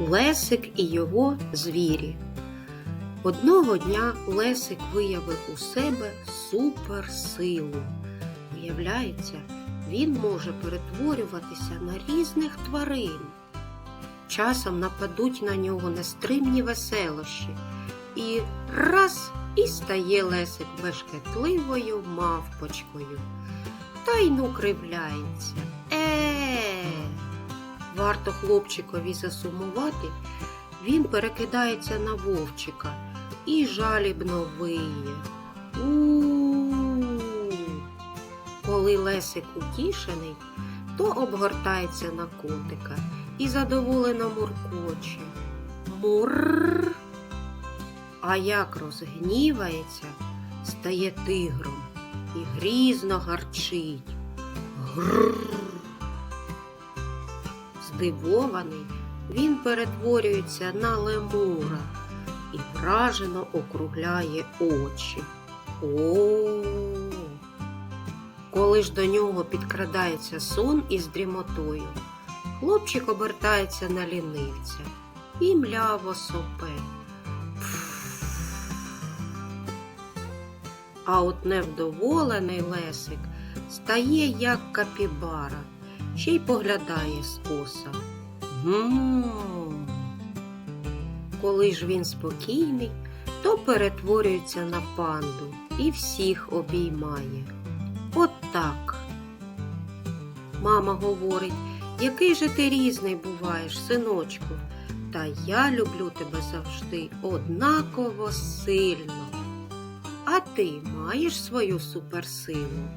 Лесик і його звірі. Одного дня Лесик виявив у себе суперсилу. Виявляється, він може перетворюватися на різних тварин. Часом нападуть на нього нестримні веселощі, і раз і стає Лесик бешкетливою мавпочкою. Та й ну кривляється. Е. Варто хлопчикові засумувати, він перекидається на вовчика і жалібно виє. У. Коли Лесик утішений, то обгортається на котика і задоволено муркоче. Мурр. А як розгнівається, стає тигром і грізно гарчить. Грррр. Здивований, він перетворюється на лемура і вражено округляє очі. О. Коли ж до нього підкрадається сон із дрімотою, хлопчик обертається на лінивця і мляво сопе. А от невдоволений Лесик стає як капібара, ще й поглядає скоса. Гм. Коли ж він спокійний, то перетворюється на панду і всіх обіймає. От так. Мама говорить, який же ти різний буваєш, синочку, та я люблю тебе завжди однаково сильно. А ти маєш свою суперсилу?